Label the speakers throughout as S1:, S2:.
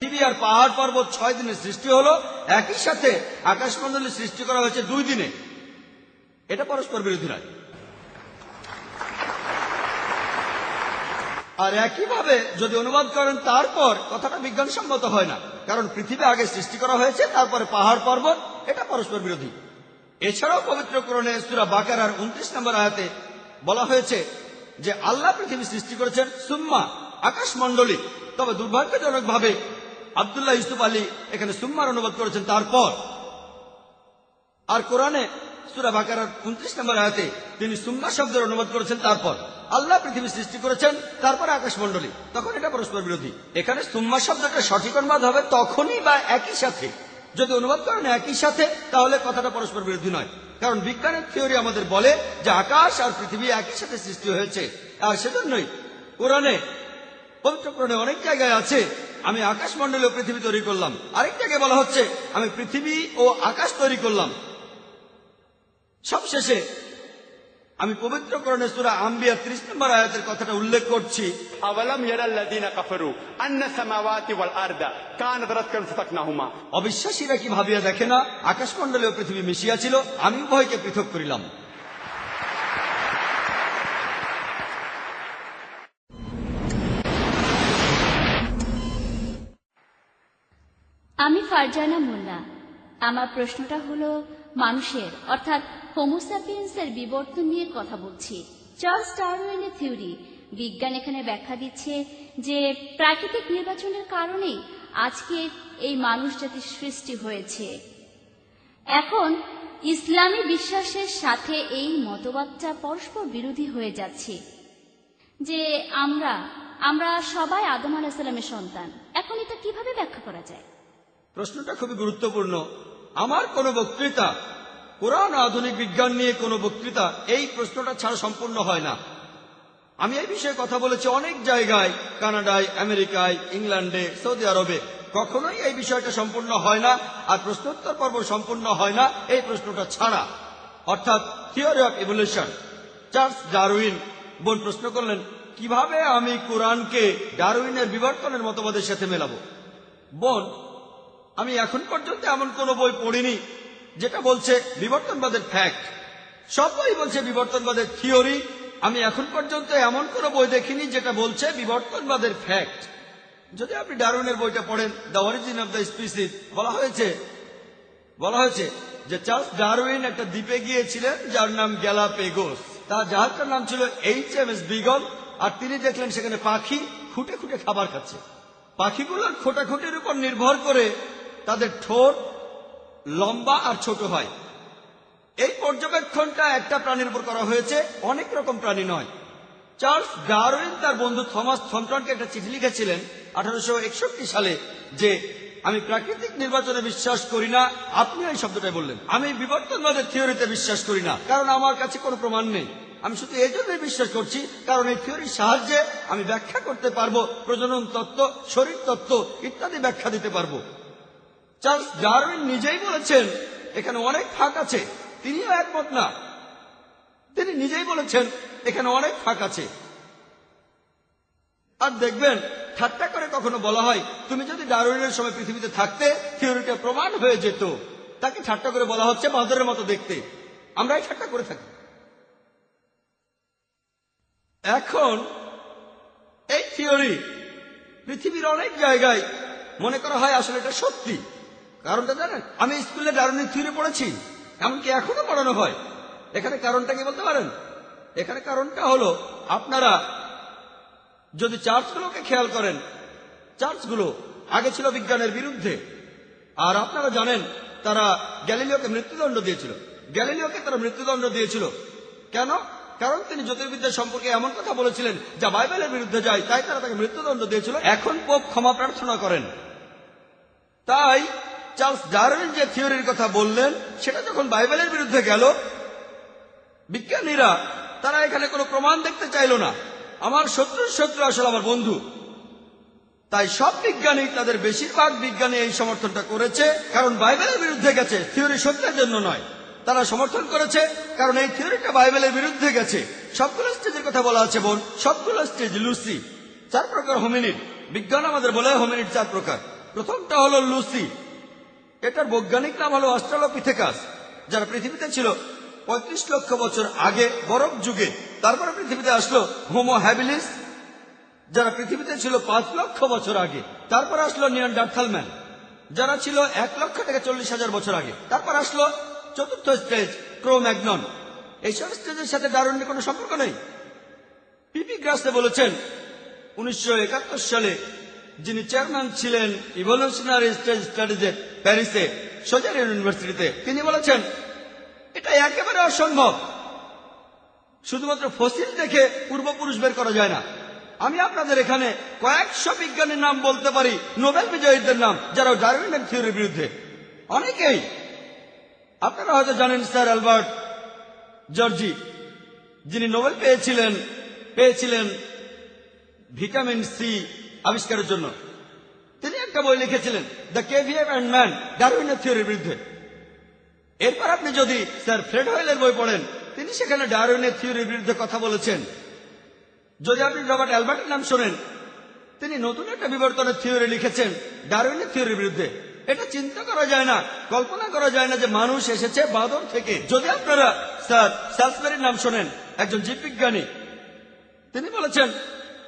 S1: পৃথিবী আর পাহাড় পর্বত ছয় দিনে সৃষ্টি হলো, একই সাথে আকাশমণ্ডলী সৃষ্টি করা হয়েছে দুই দিনে। এটা পরস্পর বিরোধী নয়। আর একইভাবে যদি অনুবাদ করেন, তারপর কথাটা বিজ্ঞানসম্মত হয় না, কারণ পৃথিবী আগে সৃষ্টি করা হয়েছে, তারপরে পাহাড় পর্বত, এটা পরস্পর বিরোধী। এছাড়াও পবিত্র করণে সুরা বাকারার উনত্রিশ নম্বর আয়াতে বলা হয়েছে যে, আল্লাহ পৃথিবী সৃষ্টি করেছেন সুম্মা, আকাশমণ্ডলী। তবে দুর্ভাগ্যজনক ভাবে আবদুল্লাহ ইউসুফ আলী এখানে সুম্মার অনুবাদ করেছেন তারপর। আর কোরআনে সুরা বাকারার উনত্রিশ নম্বর আয়াতে তিনি সুম্মা শব্দের অনুবাদ করেছেন তারপর। আল্লাহ পৃথিবী সৃষ্টি করেছেন, তারপরে আকাশমণ্ডলী তখন এটা পরস্পর বিরোধী। এখানে সুম্মা শব্দটা সঠিক অনুবাদ হবে তখনই বা একই সাথে। যদি অনুবাদ করেন একই সাথে, তাহলে কথাটা পরস্পর বিরোধী নয়। কারণ বিজ্ঞানের থিওরি আমাদের বলে যে আকাশ আর পৃথিবী একই সাথে সৃষ্টি হয়েছে। আর সেজন্যই কোরআনে পবিত্র কোরআনে অনেক জায়গায় আছে আমি আকাশমণ্ডল ও পৃথিবী তৈরি করলাম। আরেকটাকে বলা হচ্ছে আমি পৃথিবী ও আকাশ তৈরি করলাম। সবশেষে আমি পবিত্রকরণে সুরা আম্বিয়া ত্রিশ নম্বর আয়াতের কথাটা উল্লেখ করছি। অবিশ্বাসীরা কি ভাবিয়া দেখে না আকাশমন্ডলে পৃথিবী মিশিয়াছিল আমি উভয়কে পৃথক করিলাম।
S2: আমি ফারজানা মোল্লা আমার প্রশ্নটা হলো, মানুষের, অর্থাৎ হোমোসাপিয়েন্সের বিবর্তন নিয়ে কথা বলছি। চার্লস ডারউইনের থিওরি বিজ্ঞান এখানে ব্যাখ্যা দিচ্ছে যে, প্রাকৃতিক নির্বাচনের কারণেই আজকে এই মানুষ জাতির সৃষ্টি হয়েছে। এখন, ইসলামী বিশ্বাসের সাথে এই মতবাদটা পরস্পর বিরোধী হয়ে যাচ্ছে। যে আমরা আমরা সবাই আদম আলাহিসাল্লামের সন্তান। এখন এটা কীভাবে ব্যাখ্যা করা যায়?
S1: প্রশ্নটা খুবই গুরুত্বপূর্ণ। আমার কোনো বক্তৃতা, কোরআন আধুনিক বিজ্ঞান নিয়ে কোনো বক্তৃতা এই প্রশ্নটা ছাড়া সম্পূর্ণ হয় না। আমি এই বিষয়ে কথা বলেছি অনেক জায়গায়, কানাডায়, আমেরিকায়, ইংল্যান্ডে, সৌদি আরবে। কখনোই এই বিষয়টা সম্পূর্ণ হয় না আর প্রশ্নোত্তর পর্ব সম্পূর্ণ হয় না এই প্রশ্নটা ছাড়া। অর্থাৎ theory of evolution. Charles Darwin বোন প্রশ্ন করলেন, কীভাবে আমি কোরআনকে ডারউইনের বিবর্তনের মতবাদের সাথে মেলাবো? বোন আমি এখন পর্যন্ত এমন কোন বই পড়িনি, যেটা বলছে বিবর্তনবাদের ফ্যাক্ট সব বই বলছে বিবর্তনবাদের থিওরি আমি এখন পর্যন্ত এমন কোন বই দেখিনি, যেটা বলছে বিবর্তনবাদের ফ্যাক্ট যদি আপনি ডারউইনের বইটা পড়েন the origin of the species বলা হয়েছে বলা হয়েছে যে চার্লস ডারউইন একটা দ্বীপে গিয়েছিলেন, যার নাম গ্যালাপেগোস। তার জাহাজটার নাম ছিল এইচ এম এস বিগল, আর তিনি দেখলেন সেখানে পাখি খুঁটে খুঁটে খাবার খাচ্ছে। পাখিগুলোর খোটাখুটির উপর নির্ভর করে তাদের ঠোঁট লম্বা আর ছোট হয়। এই পর্যবেক্ষণটা একটা প্রাণীর উপর করা হয়েছে, অনেক রকম প্রাণী নয়। চার্লস ডারউইন তার বন্ধু থমাস থমটনকে একটা চিঠি লিখেছিলেন আঠারোশো একষট্টি সালে যে, আমি প্রাকৃতিক নির্বাচনে বিশ্বাস করি না। আপনি এই শব্দটাই বললেন। আমি বিবর্তনবাদের থিওরিতে বিশ্বাস করি না, কারণ আমার কাছে কোনো প্রমাণ নেই। আমি শুধু এই জন্যই বিশ্বাস করছি, কারণ এই থিওরির সাহায্যে আমি ব্যাখ্যা করতে পারব, প্রজনন তত্ত্ব, শরীর তত্ত্ব ইত্যাদি ব্যাখ্যা দিতে পারব। চার্লস ডারউইন নিজেই বলেছেন, এখানে অনেক ফাঁক আছে। তিনিও একমত না। তিনি নিজেই বলেছেন, এখানে অনেক ফাঁক আছে। আর দেখবেন, ঠাট্টা করে কখনো বলা হয়, তুমি যদি ডারউইনের সময় পৃথিবীতে থাকতে থিওরিটা প্রমাণ হয়ে যেত। তাকে ঠাট্টা করে বলা হচ্ছে বাঁদরের মতো দেখতে। আমরাই ঠাট্টা করে থাকি। এখন, এই থিওরি পৃথিবীর অনেক জায়গায় মনে করা হয় আসলে এটা সত্যি। কারণটা জানেন? আমি স্কুলে ডারউইনের থিওরি পড়েছি, এমনকি এখনও পড়ানো হয়। এখানে কারণটা কি বলতে পারেন? এখানে কারণটা হলো, আপনারা যদি চার্চগুলোকে খেয়াল করেন, চার্চগুলো আগে ছিল বিজ্ঞানের বিরুদ্ধে, আর আপনারা জানেন, তারা গ্যালিলিওকে মৃত্যুদণ্ড দিয়েছিল। গ্যালিলিওকে তারা মৃত্যুদণ্ড দিয়েছিল। কেন? কারণ তিনি জ্যোতির্বিদ্যা সম্পর্কে এমন কথা বলেছিলেন, যা বাইবেলের বিরুদ্ধে যায়, তাই তারা তাকে মৃত্যুদণ্ড দিয়েছিল। এখন পোপ ক্ষমা প্রার্থনা করেন। তাই চার্লস ডারউইন যে থিওরির কথা বললেন, সেটা যখন বাইবেলের বিরুদ্ধে গেল, বিজ্ঞানীরা, তারা এখানে কোনো প্রমাণ দেখতে চাইল না। আমার শত্রুর শত্রু আসলে আমার বন্ধু। তাই সব বিজ্ঞানী, তাদের বেশিরভাগ বিজ্ঞানী এই সমর্থনটা করেছে, কারণ বাইবেলের বিরুদ্ধে গেছে, থিওরি সত্যের জন্য নয়। তারা সমর্থন করেছে, কারণ এই থিওরিটা বাইবেলের বিরুদ্ধে গেছে। সবগুলো স্টেজের কথা বলা আছে, বোন। সবগুলো স্টেজ লুসি। চার প্রকার হোমিনিট বিজ্ঞান আমাদের বলে হোমিনিড চার প্রকার। প্রথমটা হলো লুসি। এটার বৈজ্ঞানিক নাম হলো অস্ট্রালোপিথেকাস, যারা পৃথিবীতে ছিল পঁয়ত্রিশ লক্ষ বছর আগে বরফ যুগে। তারপরে পৃথিবীতে আসলো হোমো হ্যাবিলিস যারা পৃথিবীতে ছিল পাঁচ লক্ষ বছর আগে। তারপর আসলো নিয়ন ম্যান যারা ছিল এক লক্ষ থেকে চল্লিশ হাজার বছর আগে। তারপর আসলো চতুর্থ স্টেজ ক্রোম্যাগনন এইসব স্টেজের সাথে ডারুনের কোনো সম্পর্ক নেই? পিপি গ্রাসে বলেছেন, উনিশশো একাত্তর সালে যিনি চেয়ারম্যান ছিলেন ইভলিউশনারি স্টেজ স্টাডিজের প্যারিসে সোজার ইউনিভার্সিটিতে, তিনি বলেছেন, এটা একেবারে অসম্ভব। শুধুমাত্র ফসিল দেখে পূর্বপুরুষ বের করা যায় না। আমি আপনাদের এখানে কয়েকশো বিজ্ঞানীর নাম বলতে পারি, নোবেল বিজয়ীদের নাম, যারা ডারউইনের থিওরির বিরুদ্ধে। অনেকেই। আপনারা হয়তো জানেন স্যার অ্যালবার্ট জর্জি, যিনি নোবেল পেয়েছিলেন পেয়েছিলেন ভিটামিন সি আবিষ্কারের জন্য। তিনি একটা বই লিখেছিলেন দ্য কেভিএম অ্যান্ড ম্যান ডারউইনের থিওরির বিরুদ্ধে। এরপর আপনি যদি স্যার ফ্রেড হয়েলের বই পড়েন, তিনি সেখানে ডারউইনের থিওরির বিরুদ্ধে কথা বলেছেন। যদি আপনি রবার্ট অ্যালবার্টের নাম শোনেন, তিনি নতুন একটা বিবর্তনের থিওরি লিখেছেন ডারউইনের থিওরির বিরুদ্ধে। এটা চিন্তা করা যায় না, কল্পনা করা যায় না যে মানুষ এসেছে বাদর থেকে। যদি আপনারা স্যার স্যালসবেরির নাম শোনেন, একজন জীববিজ্ঞানী, তিনি বলেছেন,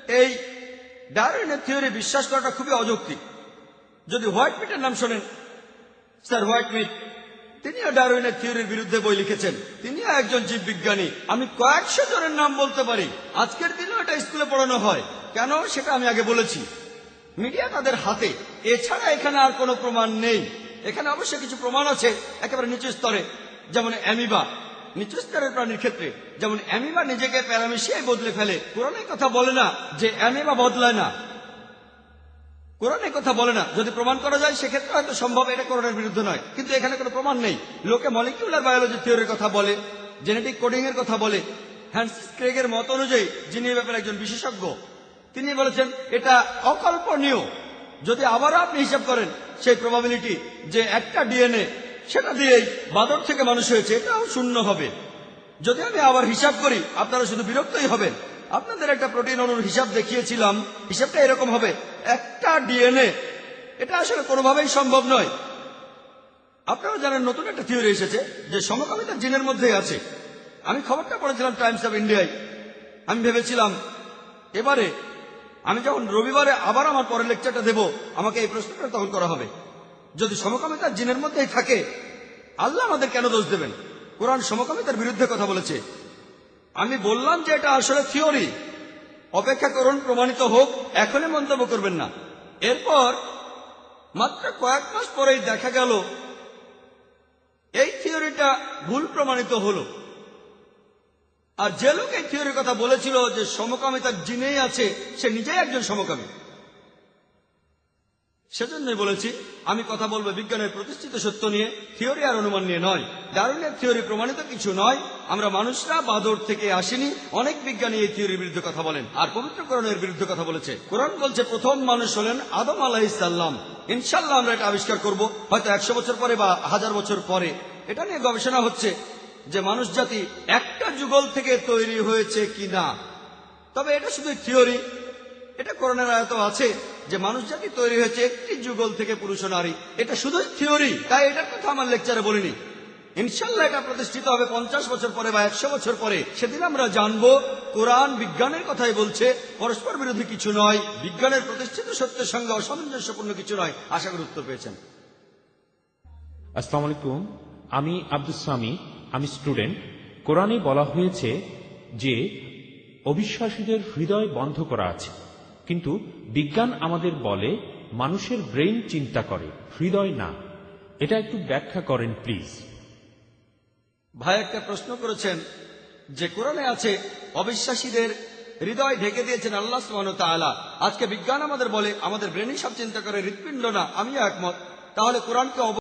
S1: এই ডারউইনের থিওরি বিশ্বাস করাটা খুবই অযৌক্তিক। যদি হোয়াইট মিটের নাম শোনেন, স্যার হোয়াইট মিট, তিনিও ডারউইনের থিওরির বিরুদ্ধে বই লিখেছেন। তিনিও একজন জীববিজ্ঞানী। আমি কয়েকশো জনের নাম বলতে পারি। আজকের দিনেও এটা স্কুলে পড়ানো হয়। কেন? সেটা আমি আগে বলেছি। মিডিয়া তাদের হাতে। এছাড়া এখানে আর কোনো প্রমাণ নেই। এখানে অবশ্যই কিছু প্রমাণ আছে, একেবারে নিচু স্তরে। যেমন অ্যামিবা। নিচু স্তরের প্রাণীর ক্ষেত্রে, যেমন অ্যামিবা নিজেকে প্যারামিশিয়ায় বদলে ফেলে, কোরআনের কথা বলে না যে অ্যামিবা বদলায় না। কোরআন এই কথা বলে না, যদি প্রমাণ করা যায়, সেক্ষেত্রে হয়তো সম্ভব এটা কোরআনের বিরুদ্ধে নয়। কিন্তু এখানে কোনো প্রমাণ নেই। লোকে মলিকিউলার বায়োলজি থিওরির কথা বলে জেনেটিক কোডিং এর কথা বলে। হ্যান্সিস মত অনুযায়ী, যিনি ব্যাপারে একজন বিশেষজ্ঞ, তিনি বলেছেন, এটা অকল্পনীয়। যদি আবারও আপনি হিসাব করেন, সেই প্রবাবিলিটি যে একটা ডিএনএ সেটা দিয়েই বাদর থেকে মানুষ হয়েছে, এটাও শূন্য হবে। যদি আমি আবার হিসাব করি, আপনারা শুধু বিরক্তই হবেন। আপনাদের একটা প্রোটিন অণুর হিসাব দেখিয়েছিলাম, হিসাবটা এরকম হবে। একটা ডিএনএ, এটা আসলে কোনোভাবেই সম্ভব নয়। আপনারা জানেন, নতুন একটা থিওরি এসেছে যে সমকামিতা জিনের মধ্যেই আছে। আমি খবরটা পড়েছিলাম টাইমস অফ ইন্ডিয়ায়। আমি ভেবেছিলাম, এবারে আমি যখন রবিবারে আবার আমার পরের লেকচারটা দেব, আমাকে এই প্রশ্নটা তখন করা হবে। যদি সমকামিতা জিনের মধ্যেই থাকে, আল্লাহ আমাদের কেন দোষ দেবেন? কোরআন সমকামিতার বিরুদ্ধে কথা বলেছে। আমি বললাম যে এটা আসলে থিওরি। অপেক্ষা করুন, প্রমাণিত হোক, এখনই মন্তব্য করবেন না। এরপর, মাত্র কয়েক মাস পরেই দেখা গেল, এই থিওরিটা ভুল প্রমাণিত হলো। আর যে লোক এই থিওরির কথা বলেছিল যে সমকামিতার জিনেই আছে, সে নিজেই একজন সমকামী। সেজন্যই বলেছি, আমি কথা বলব বিজ্ঞানের প্রতিষ্ঠিত সত্য নিয়ে, থিওরি আর অনুমান নিয়ে নয়। ডারুনের থিওরি প্রমাণিত কিছু নয়। আমরা মানুষরা বাদর থেকে আসেনি। অনেক বিজ্ঞানী এই থিওরির বিরুদ্ধে কথা বলেন। আর পবিত্র কোরআনের বিরুদ্ধে কথা বলেছে। কোরআন বলছে, প্রথম মানুষ হলেন আদম আলাহিসাল্লাম ইনশাল্লাহ আমরা এটা আবিষ্কার করব। হয়তো একশো বছর পরে বা হাজার বছর পরে। এটা নিয়ে গবেষণা হচ্ছে যে মানুষ জাতি একটা যুগল থেকে তৈরি হয়েছে কি না তবে এটা শুধু থিওরি এটা করোনার আয়ত আছে যে মানুষ জাতি তৈরি হয়েছে একটি যুগল থেকে পুরুষ নারী। এটা শুধু থিওরি, তাই এটার কথা আমার লেকচারে বলিনি। ইনশাল্লাহ এটা প্রতিষ্ঠিত হবে পঞ্চাশ বছর পরে বা একশো বছর পরে। সেদিন আমরা জানব, কোরআন বিজ্ঞানের কথাই বলছে, পরস্পর বিরোধী কিছু নয়, বিজ্ঞানের প্রতিষ্ঠিত সত্যের সঙ্গে অসামঞ্জস্যপূর্ণ কিছু নয়। আশা করি উত্তর পেয়েছেন।
S3: আসসালামু আলাইকুম, আমি আব্দুল সামি, আমি স্টুডেন্ট। কোরআনে বলা হয়েছে যে অবিশ্বাসীদের হৃদয় বন্ধ করা আছে। কিন্তু বিজ্ঞান আমাদের বলে, মানুষের ব্রেইন চিন্তা করে, হৃদয় না। এটা একটু ব্যাখ্যা করেন, প্লিজ।
S1: ভাই একটা প্রশ্ন করেছেন, যে কোরআনে আছে, অবিশ্বাসীদের হৃদয় ঢেকে দিয়েছেন আল্লাহ সুবহানাহু তাআলা। আজকে বিজ্ঞান আমাদের বলে, আমাদের ব্রেনই সব চিন্তা করে, হৃৎপিণ্ড না। আমি একমত। তাহলে কোরআনকে অব-